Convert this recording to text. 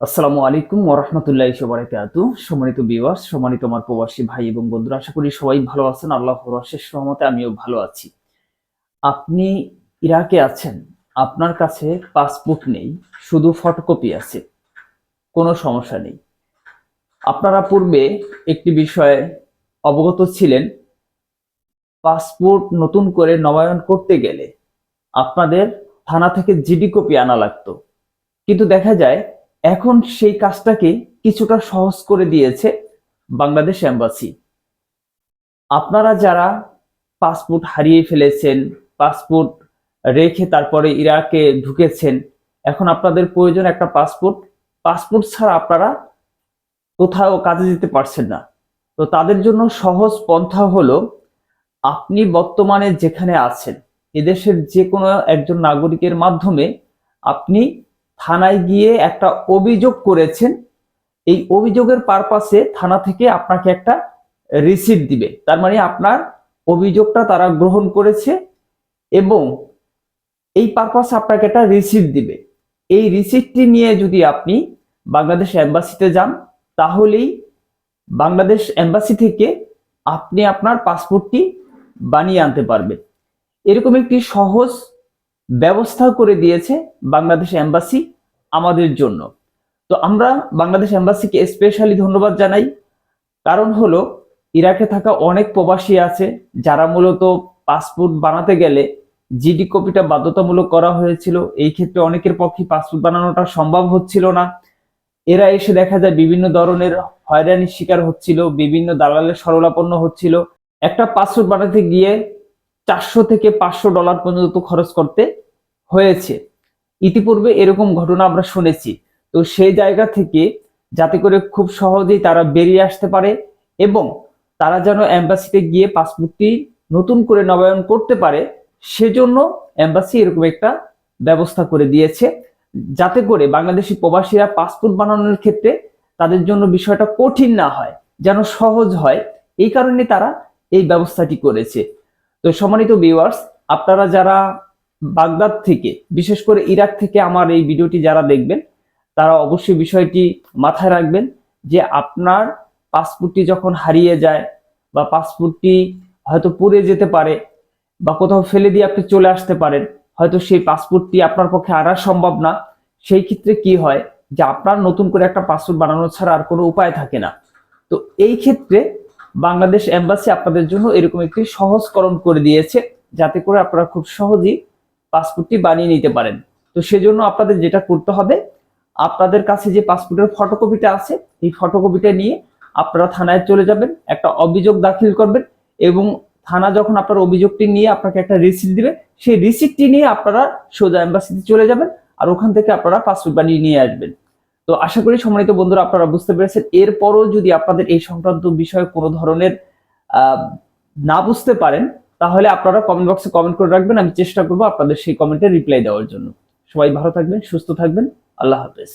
আসসালামু আলাইকুম ওরহমতুল্লাহ সবারকাতু সম্মানিত বিবাস সম্মানিত আমার প্রবাসী ভাই এবং বন্ধুরা, আশা করি সবাই ভালো আছেন। আল্লাহ শেষ রহমতে আমিও ভালো আছি। আপনি ইরাকে আছেন, আপনার কাছে পাসপোর্ট নেই, শুধু ফটোকপি আছে, কোনো সমস্যা নেই। আপনারা পূর্বে একটি বিষয়ে অবগত ছিলেন, পাসপোর্ট নতুন করে নবায়ন করতে গেলে আপনাদের থানা থেকে জিডি কপি আনা লাগতো। কিন্তু দেখা যায় এখন সেই কাজটাকে কিছুটা সহজ করে দিয়েছে বাংলাদেশ এম্বাসি আপনারা যারা পাসপোর্ট হারিয়ে ফেলেছেন, পাসপোর্ট রেখে তারপরে ইরাকে ঢুকেছেন, এখন আপনাদের প্রয়োজন একটা পাসপোর্ট। পাসপোর্ট ছাড়া আপনারা কোথাও কাজে যেতে পারছেন না। তো তাদের জন্য সহজ পন্থা হলো, আপনি বর্তমানে যেখানে আছেন, এদেশের যে কোনো একজন নাগরিকের মাধ্যমে আপনি থানায় গিয়ে একটা অভিযোগ করেছেন। এই অভিযোগের পারপাসে থানা থেকে আপনাকে একটা রিসিপ্ট দিবে। তার মানে আপনার অভিযোগটা তারা গ্রহণ করেছে এবং এই পারপাসে আপনাকে একটা রিসিপ্ট দিবে। এই রিসিপ্টটি নিয়ে যদি আপনি বাংলাদেশ এম্বাসিতে যান, তাহলেই বাংলাদেশ এম্বাসি থেকে আপনি আপনার পাসপোর্টটি বানিয়ে আনতে পারবেন। এরকম একটি সহজ ব্যবস্থা করে দিয়েছে বাংলাদেশ এম্বাসি। আমাদের জন্য। তো আমরা বাংলাদেশ এম্বাসিকে স্পেশালি ধন্যবাদ জানাই। কারণ হলো, ইরাকে থাকা অনেক প্রবাসী আছে যারা মূলত পাসপোর্ট বানাতে গেলে জিডি কপিটা বাধ্যতামূলক করা হয়েছিল। এই ক্ষেত্রে অনেকের পক্ষে পাসপোর্ট বানানোটা সম্ভব হচ্ছিল না। এরা এসে দেখা যায় বিভিন্ন ধরনের হয়রানির শিকার হচ্ছিল, বিভিন্ন দালালের সরলাপন্ন হচ্ছিল। একটা পাসপোর্ট বানাতে গিয়ে চারশো থেকে পাঁচশো ডলার পর্যন্ত খরচ করতে হয়েছে। ইতিপূর্বে এরকম ঘটনা আমরা শুনেছি। তো সেই জায়গা থেকে যাতে করে খুব সহজেই তারা বেরিয়ে আসতে পারে এবং তারা যেন অ্যাম্বাসিতে গিয়ে পাসপোর্টটি নতুন করে নবায়ন করতে পারে, সেজন্য অ্যাম্বাসি এরকম একটা ব্যবস্থা করে দিয়েছে। যাতে করে বাংলাদেশি প্রবাসীরা পাসপোর্ট বানানোর ক্ষেত্রে তাদের জন্য বিষয়টা কঠিন না হয়, যেন সহজ হয়। এই কারণে তারা এই ব্যবস্থাটি করেছে। তো সম্মানিত ভিউয়ার্স আপনারা যারা বাগদাদ থেকে, বিশেষ করে ইরাক থেকে আমার এই ভিডিওটি যারা দেখবেন, তারা অবশ্যই বিষয়টি মাথায় রাখবেন যে আপনার পাসপোর্টটি যখন হারিয়ে যায় বা পাসপোর্টটি হয়তো পুড়ে যেতে পারে বা কোথাও ফেলে দিয়ে আপনি চলে আসতে পারেন, হয়তো সেই পাসপোর্টটি আপনার পক্ষে আনা সম্ভব না। সেই ক্ষেত্রে কি হয় যে আপনার নতুন করে একটা পাসপোর্ট বানানো ছাড়া আর কোনো উপায় থাকে না। তো এই ক্ষেত্রে বাংলাদেশ এম্বাসি আপনাদের জন্য এরকম একটি সহজকরণ করে দিয়েছে, যাতে করে আপনারা খুব সহজেই পাসপোর্টটি বানিয়ে নিতে পারেন। তো সেজন্য আপনাদের যেটা করতে হবে, আপনাদের কাছে যে পাসপোর্টের ফটোকপিটা আছে, এই ফটোকপিটা নিয়ে আপনারা থানায় চলে যাবেন, একটা অভিযোগ দাখিল করবেন এবং থানা যখন আপনার অভিযোগটি নিয়ে আপনাকে একটা রিসিপ্ট দিবে, সেই রিসিপ্টটি নিয়ে আপনারা সোজা এম্বাসিতে চলে যাবেন আর ওখান থেকে আপনারা পাসপোর্ট বানিয়ে নিয়ে আসবেন। তো আশা করি সম্মানিত বন্ধুরা আপনারা বুঝতে পেরেছেন। এরপরও যদি আপনাদের এই সংক্রান্ত বিষয়ে কোনো ধরনের না বুঝতে পারেন তাহলে আপনারা কমেন্ট বক্সে কমেন্ট করে রাখবেন, আমি চেষ্টা করব আপনাদের সেই কমেন্টে রিপ্লাই দেওয়ার জন্য। সবাই ভালো থাকবেন, সুস্থ থাকবেন, আল্লাহ হাফেজ।